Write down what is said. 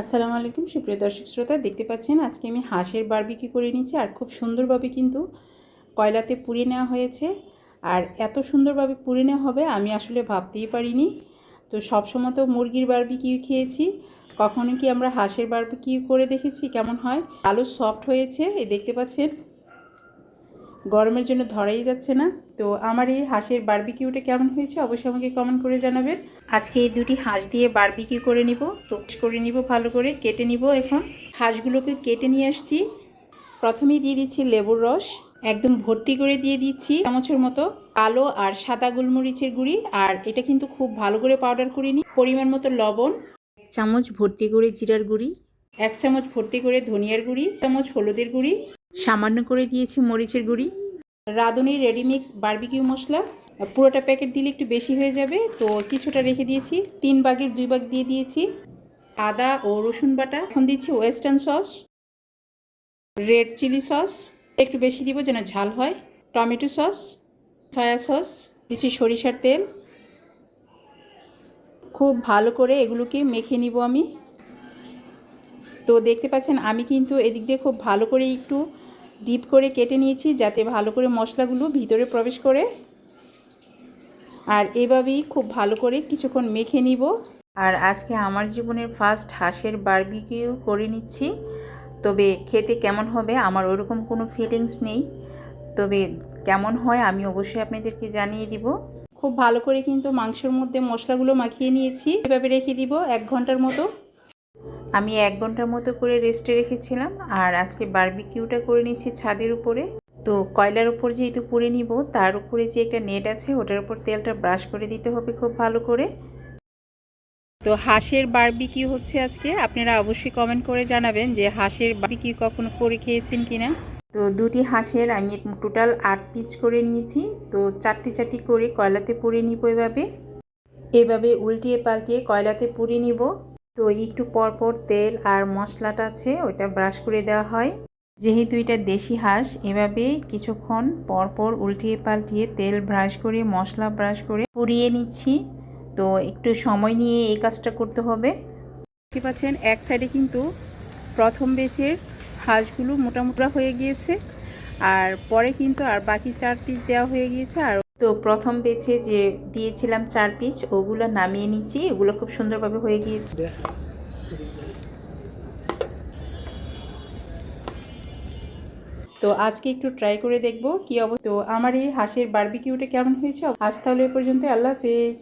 আসসালামু আলাইকুম, সুপ্রিয় দর্শক শ্রোতা, দেখতে পাচ্ছেন আজকে আমি হাঁসের বারবিকি করে নিয়েছি আর খুব সুন্দরভাবে কিন্তু কয়লাতে পুড়ে নেওয়া হয়েছে। আর এত সুন্দরভাবে পুড়ে নেওয়া হবে আমি আসলে ভাবতেই পারিনি। তো সবসময় তো মুরগির বারবিকিউ খেয়েছি। কখনো কি আমরা হাঁসের বারবিকিউ করে দেখেছি? কেমন হয়? আলু সফট হয়েছে দেখতে পাচ্ছেন। গরমের জন্য ধরাই যাচ্ছে না। তো আমার এই হাঁসের বারবিকিউটা কেমন হয়েছে অবশ্যই আমাকে কমেন্ট করে জানাবেন। আজকে এই দুটি হাঁস দিয়ে বারবিকিউ করে নিব। তো করে নিব ভালো করে, কেটে নিব এখন। হাঁসগুলোকে কেটে নিয়ে আসছি। প্রথমেই দিয়ে দিচ্ছি লেবুর রস। একদম ভর্তি করে দিয়ে দিচ্ছি চামচের মতো। কালো আর সাদা গোলমরিচের গুঁড়ি। আর এটা কিন্তু খুব ভালো করে পাউডার করে নিই। পরিমাণ মতো লবণ। এক চামচ ভর্তি করে জিরার গুঁড়ি। এক চামচ ভর্তি করে ধনিয়ার গুঁড়ি। চামচ হলুদের গুঁড়ি। সামান্য করে দিয়েছি মরিচের গুঁড়ি। রাঁধুনি রেডিমিক্স বারবিকিউ মশলা। পুরোটা প্যাকেট দিলে একটু বেশি হয়ে যাবে। তো কিছুটা রেখে দিয়েছি। তিন ভাগের দুই ভাগ দিয়ে দিয়েছি। আদা ও রসুন বাটা। এখন দিচ্ছি western sauce. Red chilli sauce. একটু বেশি দিব যেন ঝাল হয়। Tomato sauce. Soya sauce. দিচ্ছি সরিষার তেল। খুব ভালো করে এগুলোকে মেখে নিব আমি। তো দেখতে পাচ্ছেন, আমি কিন্তু এদিক দিয়ে খুব ভালো করে একটু ডিপ করে কেটে নিয়েছি, যাতে ভালো করে মশলাগুলো ভিতরে প্রবেশ করে। আর এভাবেই খুব ভালো করে কিছুক্ষণ মেখে নিব। আর আজকে আমার জীবনের ফার্স্ট হাঁসের বারবিকিউ করে নিচ্ছি। তবে খেতে কেমন হবে আমার ওরকম কোনো ফিলিংস নেই। তবে কেমন হয় আমি অবশ্যই আপনাদেরকে জানিয়ে দিব। খুব ভালো করে কিন্তু মাংসের মধ্যে মশলাগুলো মাখিয়ে নিয়েছি। এভাবে রেখে দিব এক ঘণ্টার মতো। আমি এক ঘণ্টার মতো করে রেস্টে রেখেছিলাম আর আজকে বারবিকিউটা করে নিচ্ছি ছাদের উপরে। তো কয়লার উপর যেহেতু পুড়ে নিব, তার উপরে যে একটা নেট আছে ওটার উপর তেলটা ব্রাশ করে দিতে হবে খুব ভালো করে। তো হাঁসের বারবিকিউ হচ্ছে আজকে। আপনারা অবশ্যই কমেন্ট করে জানাবেন যে হাঁসের বারবিকিউ কখনো করে খেয়েছেন কিনা। তো দুটি হাঁসের আমি টোটাল আট পিস করে নিয়েছি। তো চারটি চারটি করে কয়লাতে পুড়ে নিব এভাবে। এভাবে উল্টিয়ে পাল্টিয়ে কয়লাতে পুড়ে নিব। তো একটু পরপর তেল আর মশলাটা আছে ওটা ব্রাশ করে দেওয়া হয়। যেহেতু এটা দেশি হাঁস এভাবে কিছুক্ষণ পরপর উল্টিয়ে পাল্টিয়ে তেল ব্রাশ করে, মশলা ব্রাশ করে পুড়িয়ে নিচ্ছি। তো একটু সময় নিয়ে এই কাজটা করতে হবে। দেখতে পাচ্ছেন, এক সাইডে কিন্তু প্রথম বেচের হাঁসগুলো মোটামুটা হয়ে গিয়েছে। আর পরে কিন্তু আর বাকি চার পিস দেওয়া হয়ে গিয়েছে। আর তো প্রথম বেছে যে দিয়েছিলাম চার পিস ওগুলো নামিয়ে নিচ্ছি। এগুলো খুব সুন্দরভাবে হয়ে গিয়েছে। তো আজকে একটু ট্রাই করে দেখব কি অবস্থা। তো আমার এই হাঁসের বার্বিকিউটা কেমন হয়েছে? আজ তাহলে এ পর্যন্ত আল্লাহ হাফেজ।